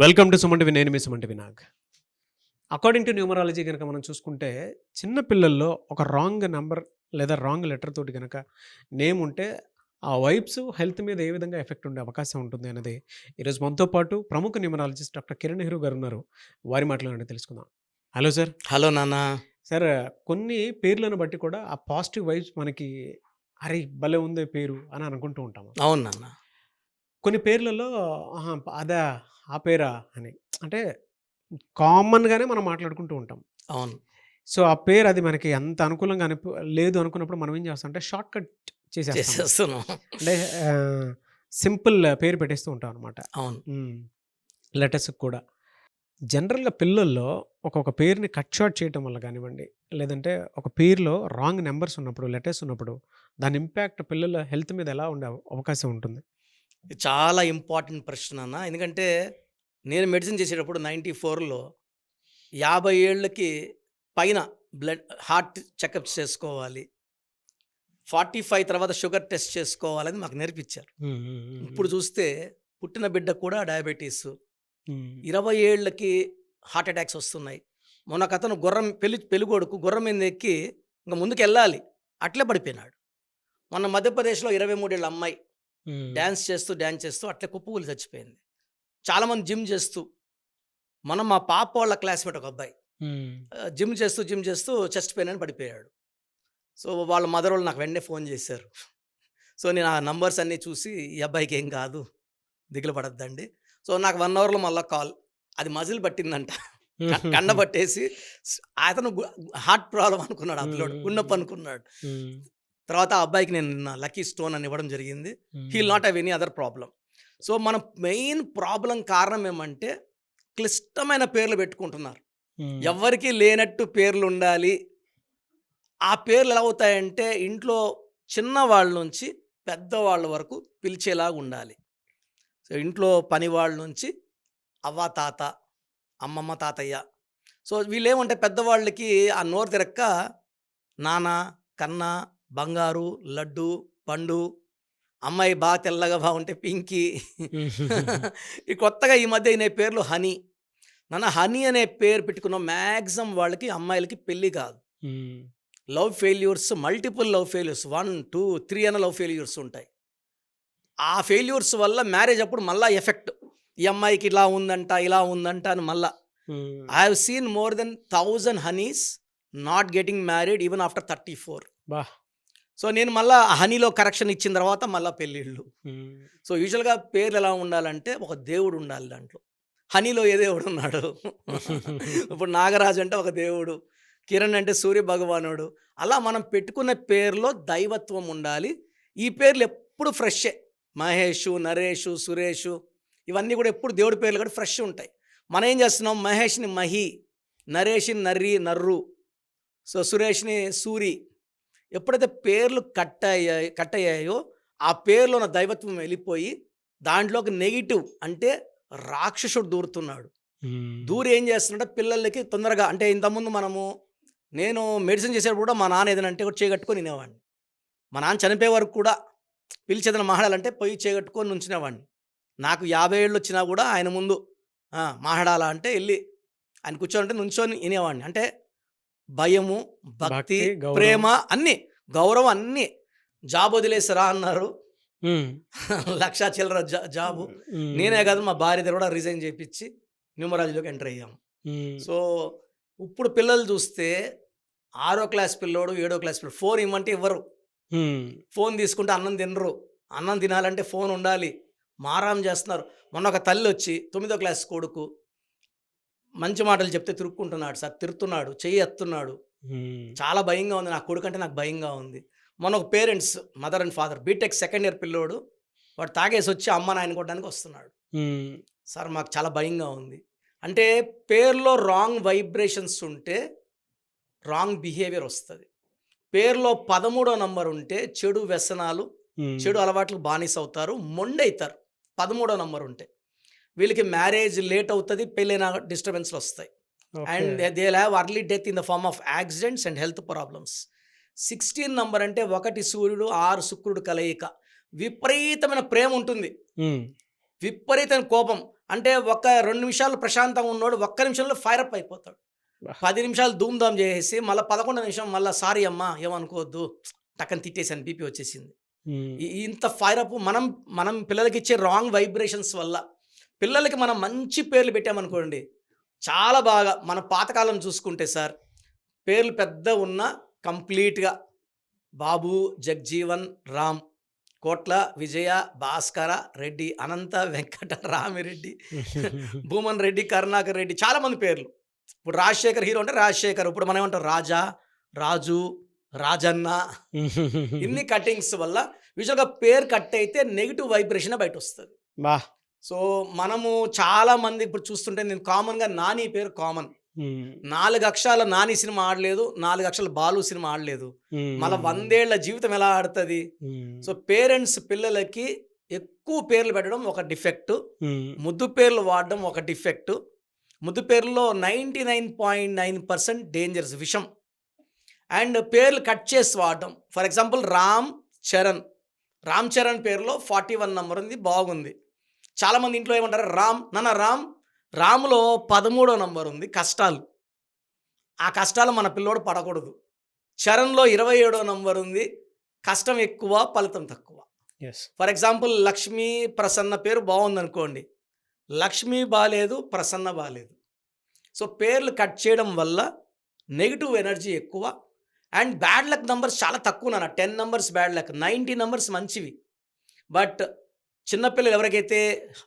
Welcome to సుమంటివి నేను మీ Sumanti Vinag according to numerology కనుక మనం చూసుకుంటే చిన్న పిల్లల్లో ఒక రాంగ్ నెంబర్ లేదా రాంగ్ లెటర్ తోటి కనుక నేమ్ ఉంటే ఆ వైబ్స్ హెల్త్ మీద ఏ విధంగా ఎఫెక్ట్ ఉండే అవకాశం ఉంటుంది అనేది ఈరోజు మనతో పాటు ప్రముఖ న్యూమరాలజిస్ట్ డాక్టర్ కిరణ్ నెహ్రూ గారు ఉన్నారు. వారి మాటలను తెలుసుకుందాం. హలో సార్ హలో నాన్న. సార్ కొన్ని పేర్లను బట్టి కూడా ఆ పాజిటివ్ వైబ్స్ మనకి అరే భలే ఉంది పేరు అని అనుకుంటూ ఉంటాము. అవును నాన్న. కొన్ని పేర్లలో ఆహా, అదా ఆ పేరా అని. అంటే కామన్గానే మనం మాట్లాడుకుంటూ ఉంటాం. అవును. సో ఆ పేరు అది మనకి అంత అనుకూలంగా అనిపి లేదు అనుకున్నప్పుడు మనం ఏం చేస్తాం అంటే షార్ట్ కట్ చేసేస్తాం. చేసేస్తున్నాం. అంటే సింపుల్ పేరు పెట్టేస్తూ ఉంటాం అనమాట అవును. లెటర్స్ కూడా. జనరల్గా పిల్లల్లో ఒక్కొక్క పేరుని కట్ షార్ట్ చేయటం వల్ల కానివ్వండి లేదంటే ఒక పేరులో రాంగ్ నెంబర్స్ ఉన్నప్పుడు లెటర్స్ ఉన్నప్పుడు దాని ఇంపాక్ట్ పిల్లల హెల్త్ మీద ఎలా ఉండే అవ- అవకాశం ఉంటుంది? చాలా ఇంపార్టెంట్ ప్రశ్న అన్న ఎందుకంటే నేను మెడిసిన్ చేసేటప్పుడు నైంటీ ఫోర్లో యాభై ఏళ్ళకి పైన బ్లడ్ హార్ట్ చెకప్ చేసుకోవాలి. ఫార్టీ ఫైవ్ తర్వాత షుగర్ టెస్ట్ చేసుకోవాలని మాకు నేర్పించారు. ఇప్పుడు చూస్తే పుట్టిన బిడ్డ కూడా డయాబెటీస్. ఇరవై ఏళ్ళకి హార్ట్ అటాక్స్ వస్తున్నాయి. మొన్న అతను గుర్రం పెళ్ళి పెళ్ళికొడుకు గుర్రం మీద ఎక్కి ఇంకా ముందుకు వెళ్ళాలి అట్లే పడిపోయినాడు. మొన్న మధ్యప్రదేశ్లో ఇరవై మూడేళ్ళ అమ్మాయి డ్యాన్స్ చేస్తూ డ్యాన్స్ చేస్తూ అట్లే కుప్పకూలి చచ్చిపోయింది. చాలామంది జిమ్ చేస్తూ మనం మా పాప వాళ్ళ క్లాస్మేట్ ఒక అబ్బాయి. జిమ్ చేస్తూ జిమ్ చేస్తూ చెస్ట్ పెయిన్ అని పడిపోయాడు. సో వాళ్ళ మదర్ వాళ్ళు నాకు వెంటనే ఫోన్ చేశారు. సో నేను ఆ నంబర్స్ అన్నీ చూసి ఈ అబ్బాయికి ఏం కాదు దిగులు పడద్దండి. సో నాకు వన్ అవర్లో మళ్ళీ కాల్. అది మజిల్ పట్టిందంట. కండ పట్టేసి అతను హార్ట్ ప్రాబ్లం అనుకున్నాడు అతను గున్నప్ప అనుకున్నాడు తర్వాత ఆ అబ్బాయికి నేను నిన్న లక్కీ స్టోన్ అని ఇవ్వడం జరిగింది. He'll not have any other problem so మన మెయిన్ ప్రాబ్లం కారణం ఏమంటే క్లిష్టమైన పేర్లు పెట్టుకుంటున్నారు. ఎవరికి లేనట్టు పేర్లు ఉండాలి. ఆ పేర్లు ఎలా అవుతాయంటే ఇంట్లో చిన్నవాళ్ళ నుంచి పెద్దవాళ్ళ వరకు పిలిచేలాగా ఉండాలి. సో ఇంట్లో పనివాళ్ళ నుంచి అవ్వ తాత అమ్మమ్మ తాతయ్య. సో వీళ్ళేమంటే పెద్దవాళ్ళకి ఆ నోరు తిరక్క నాన్న కన్న బంగారు లడ్డు పండు అమ్మాయి బాగా తెల్లగా బాగుంటే పింకీ. ఈ కొత్తగా ఈ మధ్య అయిన పేర్లు హనీ. నాన్న హనీ అనే పేరు పెట్టుకున్న మ్యాక్సిమం వాళ్ళకి అమ్మాయిలకి పెళ్ళి కాదు. Love failures multiple love failures one two three అన్న లవ్ ఫెయిల్యూర్స్ ఉంటాయి. ఆ ఫెయిల్యూర్స్ వల్ల మ్యారేజ్ అప్పుడు మళ్ళా ఎఫెక్ట్. ఈ అమ్మాయికి ఇలా ఉందంట ఇలా ఉందంట అని మళ్ళా. I have seen more than thousand honeys not getting married even after thirty four. బా. సో నేను మళ్ళీ హనీలో కరెక్షన్ ఇచ్చిన తర్వాత మళ్ళీ పెళ్ళిళ్ళు. సో యూజువల్గా పేర్లు ఎలా ఉండాలంటే ఒక దేవుడు ఉండాలి దాంట్లో. హనీలో ఏ దేవుడు ఉన్నాడు? ఇప్పుడు నాగరాజు అంటే ఒక దేవుడు కిరణ్ అంటే సూర్య భగవానుడు. అలా మనం పెట్టుకున్న పేరులో దైవత్వం ఉండాలి. ఈ పేర్లు ఎప్పుడు ఫ్రెషే మహేషు నరేషు సురేషు ఇవన్నీ కూడా ఎప్పుడు దేవుడి పేర్లు కూడా ఫ్రెష్ ఉంటాయి. మనం ఏం చేస్తున్నాం? మహేష్ని మహి నరేష్ని నర్రి నర్రు. సో సురేష్ని సూరి ఎప్పుడైతే పేర్లు కట్ అయ్యాయి కట్ అయ్యాయో ఆ పేర్లో ఉన్న దైవత్వం వెళ్ళిపోయి దాంట్లోకి నెగిటివ్ అంటే రాక్షసుడు దూరుతున్నాడు. దూరి ఏం చేస్తున్నాడంటే పిల్లలకి తొందరగా అంటే ఇంతకుముందు మనము నేను మెడిసిన్ చేసేటప్పుడు కూడా మా నాన్న ఏదైనా అంటే కూడా చేయగట్టుకొని వినేవాడిని మా నాన్న చనిపోయే వరకు కూడా పిలిచి ఏదైనా మాట్లాడాలంటే పోయి చేయగట్టుకొని నుంచునేవాడిని. నాకు యాభై ఏళ్ళు వచ్చినా కూడా ఆయన ముందు "ఆ, మాట్లాడాలా? అంటే వెళ్ళి ఆయన కూర్చోనంటే నుంచొని వినేవాడిని అంటే భయము భక్తి. ప్రేమ అన్నీ గౌరవం అన్నీ. జాబ్ వదిలేసరా అన్నారు. లక్షా చిల్లర జాబు. నేనే కాదు మా భార్య దగ్గర కూడా రిజైన్ చేయించి న్యూమరాలజీలోకి ఎంటర్ అయ్యాం. సో ఇప్పుడు పిల్లలు చూస్తే ఆరో క్లాస్ పిల్లోడు ఏడో క్లాస్ పిల్లడు ఫోన్ ఇవ్వమంటే ఇవ్వరు. ఫోన్ తీసుకుంటే అన్నం తినరు. అన్నం తినాలంటే ఫోన్ ఉండాలి. మారాం చేస్తున్నారు. మొన్న ఒక తల్లి వచ్చి తొమ్మిదో క్లాస్ కొడుకు మంచి మాటలు చెప్తే తిరుక్కుంటున్నాడు సార్. తిరుతున్నాడు చెయ్యి ఎత్తున్నాడు. చాలా భయంగా ఉంది. నా కొడుకు అంటే నాకు భయంగా ఉంది. మొన్న ఒక parents mother and father B Tech second year పిల్లోడు వాడు తాగేసి వచ్చి అమ్మ నాయన కొట్టడానికి వస్తున్నాడు. సార్ మాకు చాలా భయంగా ఉంది. అంటే పేర్లో రాంగ్ వైబ్రేషన్స్ ఉంటే రాంగ్ బిహేవియర్ వస్తుంది. పేర్లో పదమూడో నంబర్ ఉంటే చెడు వ్యసనాలు చెడు అలవాట్లు బానిస అవుతారు మొండైతారు. పదమూడో నంబర్ ఉంటే. వీళ్ళకి మ్యారేజ్ లేట్ అవుతుంది పెళ్ళైన డిస్టర్బెన్స్లు వస్తాయి. And they have early death in the form of accidents and health problems sixteen number అంటే ఒకటి సూర్యుడు ఆరు శుక్రుడు కలయిక. విపరీతమైన ప్రేమ ఉంటుంది. విపరీతమైన కోపం. అంటే ఒక్క రెండు నిమిషాలు ప్రశాంతంగా ఉన్నోడు ఒక్క నిమిషంలో ఫైర్ అప్ అయిపోతాడు. పది నిమిషాలు ధూమ్ధామ్ చేసేసి మళ్ళీ పదకొండు నిమిషం మళ్ళీ సారీ అమ్మా ఏమనుకోవద్దు. టక్కని తిట్టేసాను బీపీ వచ్చేసింది. ఈ- ఇంత ఫైర్ అప్ మనం మనం పిల్లలకి ఇచ్చే రాంగ్ వైబ్రేషన్స్ వల్ల పిల్లలకి మనం మంచి పేర్లు పెట్టామనుకోండి చాలా బాగా మన పాతకాలం చూసుకుంటే సార్ పేర్లు పెద్ద ఉన్న కంప్లీట్గా బాబు జగ్జీవన్ రామ్ కోట్ల విజయ భాస్కర రెడ్డి అనంత వెంకట రామిరెడ్డి భూమన్ రెడ్డి కరుణాకర్ రెడ్డి చాలా మంది పేర్లు. ఇప్పుడు రాజశేఖర్ హీరో అంటే రాజశేఖర్ ఇప్పుడు మనం ఏమంటాం రాజా రాజు రాజన్న. ఇన్ని కటింగ్స్ వల్ల యూజువల్గా పేరు కట్ అయితే నెగిటివ్ వైబ్రేషన్ బయట వస్తుంది సో మనము చాలా మంది ఇప్పుడు చూస్తుంటే నేను కామన్గా నాని పేరు కామన్ నాలుగు అక్షరాల నాని సినిమా ఆడలేదు నాలుగు అక్షరాల బాలు సినిమా ఆడలేదు. మళ్ళీ వందేళ్ళ జీవితం ఎలా ఆడుతుంది? సో పేరెంట్స్ పిల్లలకి ఎక్కువ పేర్లు పెట్టడం ఒక డిఫెక్ట్. ముద్దు పేర్లు వాడడం ఒక డిఫెక్ట్. ముద్దు పేర్లలో ninety nine point nine percent dangers విషం. అండ్ పేర్లు కట్ చేసి వాడడం. For example Ram Charan. Ram Charan పేరులో ఫార్టీ వన్ నెంబర్ ఉంది బాగుంది. చాలామంది ఇంట్లో ఏమంటారు? రామ్ నాన్న రామ్ రాములో పదమూడో నంబర్ ఉంది కష్టాలు. ఆ కష్టాలు మన పిల్లోడు పడకూడదు. చరణ్లో ఇరవై ఏడో నంబర్ ఉంది కష్టం ఎక్కువ ఫలితం తక్కువ. Yes. For example Lakshmi Prasanna పేరు బాగుంది అనుకోండి లక్ష్మి బాగాలేదు ప్రసన్న బాగాలేదు సో పేర్లు కట్ చేయడం వల్ల నెగిటివ్ ఎనర్జీ ఎక్కువ అండ్ బ్యాడ్ లక్ నంబర్స్ చాలా తక్కువ నాన్న. Ten numbers bad luck ninety numbers మంచివి. బట్ చిన్నపిల్లలు ఎవరికైతే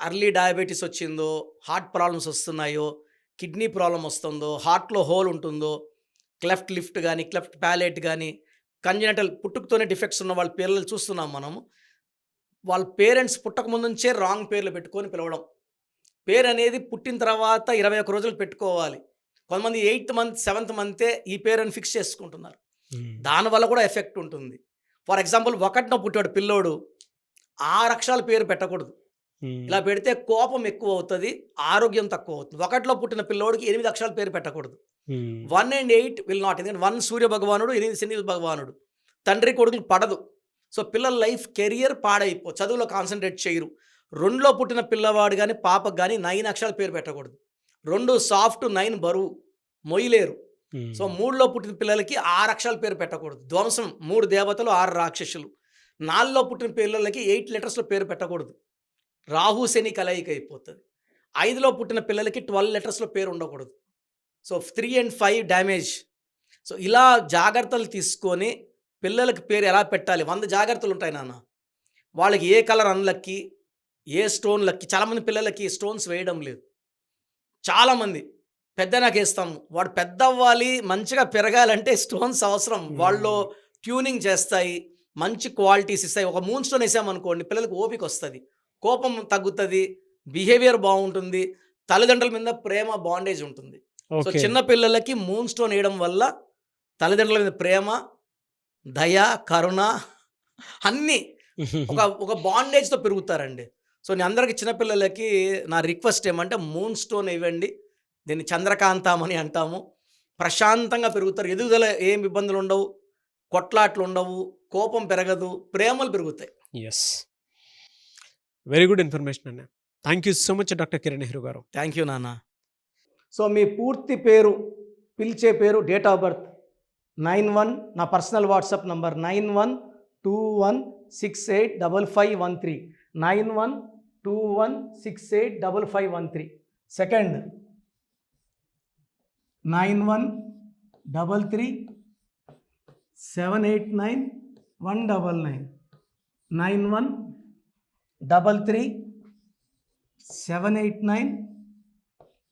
అర్లీ డయాబెటీస్ వచ్చిందో హార్ట్ ప్రాబ్లమ్స్ వస్తున్నాయో కిడ్నీ ప్రాబ్లం వస్తుందో హార్ట్లో హోల్ ఉంటుందో క్లెఫ్ట్ లిఫ్ట్ కానీ క్లెఫ్ట్ ప్యాలెట్ కానీ కంజనటల్ పుట్టుకతోనే డిఫెక్ట్స్ ఉన్న వాళ్ళ పిల్లలు చూస్తున్నాం మనము వాళ్ళ పేరెంట్స్ పుట్టక ముందు నుంచే రాంగ్ పేర్లు పెట్టుకొని పిలవడం. పేరు అనేది పుట్టిన తర్వాత ఇరవై ఒక్క రోజులు పెట్టుకోవాలి. కొంతమంది ఎయిత్ మంత్ సెవెంత్ మంతే ఈ పేరు అని ఫిక్స్ చేసుకుంటున్నారు దానివల్ల కూడా ఎఫెక్ట్ ఉంటుంది. ఫర్ ఎగ్జాంపుల్ ఒకటిన పుట్టాడు పిల్లోడు. ఆరు అక్షరాల పేరు పెట్టకూడదు. ఇలా పెడితే కోపం ఎక్కువ అవుతుంది ఆరోగ్యం తక్కువ అవుతుంది ఒకటిలో పుట్టిన పిల్లోడికి ఎనిమిది అక్షరాల పేరు పెట్టకూడదు. One and eight will not. ఎందుకంటే వన్ సూర్య భగవానుడు ఎనిమిది శని భగవానుడు. తండ్రి కొడుకులు పడదు. సో పిల్లల లైఫ్ కెరియర్ పాడైపో చదువులో కాన్సన్ట్రేట్ చేయరు. రెండులో పుట్టిన పిల్లవాడు కానీ పాపకు కానీ నైన్ అక్షరాల పేరు పెట్టకూడదు. రెండు సాఫ్ట్ నైన్ బరువు. మొయ్యలేరు. సో మూడులో పుట్టిన పిల్లలకి ఆరు అక్షరాల పేరు పెట్టకూడదు. ధ్వంసం మూడు దేవతలు ఆరు రాక్షసులు. నాలుగులో పుట్టిన పిల్లలకి ఎయిట్ లెటర్స్లో పేరు పెట్టకూడదు. రాహు శని కలయిక అయిపోతుంది. ఐదులో పుట్టిన పిల్లలకి ట్వెల్వ్ లెటర్స్లో పేరు ఉండకూడదు. So three and five damage. So ఇలా జాగ్రత్తలు తీసుకొని పిల్లలకి పేరు ఎలా పెట్టాలి? వంద జాగ్రత్తలు ఉంటాయి నాన్న. వాళ్ళకి ఏ కలర్ అన్లక్కి ఏ స్టోన్ లక్కి చాలామంది పిల్లలకి స్టోన్స్ వేయడం లేదు. చాలామంది పెద్ద నాకు వేస్తాము. వాడు పెద్ద అవ్వాలి మంచిగా పెరగాలంటే స్టోన్స్ అవసరం. వాళ్ళు ట్యూనింగ్ చేస్తాయి. మంచి క్వాలిటీస్ ఇస్తాయి. ఒక మూన్ స్టోన్ వేసామనుకోండి పిల్లలకు ఓపిక వస్తుంది. కోపం తగ్గుతుంది బిహేవియర్ బాగుంటుంది తల్లిదండ్రుల మీద ప్రేమ బాండేజ్ ఉంటుంది. సో చిన్న పిల్లలకి మూన్ స్టోన్ వేయడం వల్ల తల్లిదండ్రుల మీద ప్రేమ దయ కరుణ అన్నీ ఒక ఒక బాండేజ్తో పెరుగుతారండి. సో నేను అందరికి చిన్నపిల్లలకి నా రిక్వెస్ట్ ఏమంటే మూన్ స్టోన్ ఇవ్వండి దీన్ని చంద్రకాంతం అని అంటాము. ప్రశాంతంగా పెరుగుతారు. ఎదుగుదల ఏం ఇబ్బందులు ఉండవు. కొట్లాట్లు ఉండవు. కోపం పెరగదు ప్రేమలు పెరుగుతాయి. ఎస్ వెరీ గుడ్ ఇన్ఫర్మేషన్ అన్న. Thank you so much doctor Kiran Nehru గారు. థ్యాంక్ యూ నాన్న. సో మీ పూర్తి పేరు పిలిచే పేరు date of birth nine one నా personal WhatsApp number nine one two one six eight double five one three nine one two one six eight double five one three second nine one double three seven eight nine one double nine nine one double three seven eight nine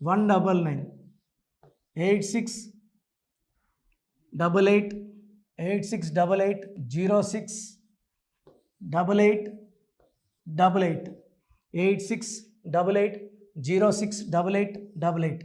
one double nine eight six double eight eight six double eight zero six double eight double eight eight six double eight zero six double eight double eight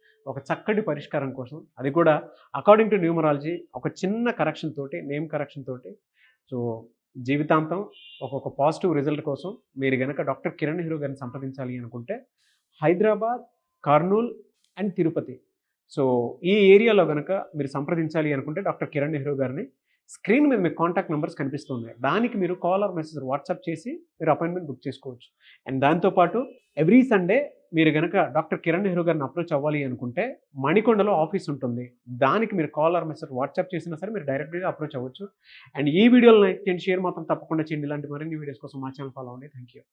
ఒక చక్కటి పరిష్కారం కోసం. అది కూడా according to numerology ఒక చిన్న correction తోటి name correction తోటి. సో జీవితాంతం ఒక్కొక్క పాజిటివ్ రిజల్ట్ కోసం మీరు గనక డాక్టర్ కిరణ్ హీరో గారిని సంప్రదించాలి అనుకుంటే హైదరాబాద్ కర్నూల్ అండ్ తిరుపతి. సో ఈ ఏరియాలో కనుక మీరు సంప్రదించాలి అనుకుంటే డాక్టర్ కిరణ్ నెహ్రూ గారిని స్క్రీన్ మీద మీకు కాంటాక్ట్ నెంబర్స్ కనిపిస్తున్నాయి దానికి మీరు కాల్ ఆర్ మెసేజ్ వాట్సాప్ చేసి మీరు అపాయింట్మెంట్ బుక్ చేసుకోవచ్చు. అండ్ దాంతోపాటు ఎవ్రీ సండే మీరు కనుక డాక్టర్ కిరణ్ నెహ్రూ గారిని అప్రోచ్ అవ్వాలి అనుకుంటే మణికొండలో ఆఫీస్ ఉంటుంది. దానికి మీరు కాల్ ఆర్ మెసేజ్ వాట్సాప్ చేసినా సరే మీరు డైరెక్ట్గా అప్రోచ్ అవ్వచ్చు. అండ్ ఈ వీడియోలో లైక్ చేయండి షేర్ మాత్రం తప్పకుండా చేయండి. ఇలాంటి మరిన్ని వీడియోస్ కోసం మా ఛానల్ ఫాలో అవ్వండి. Thank you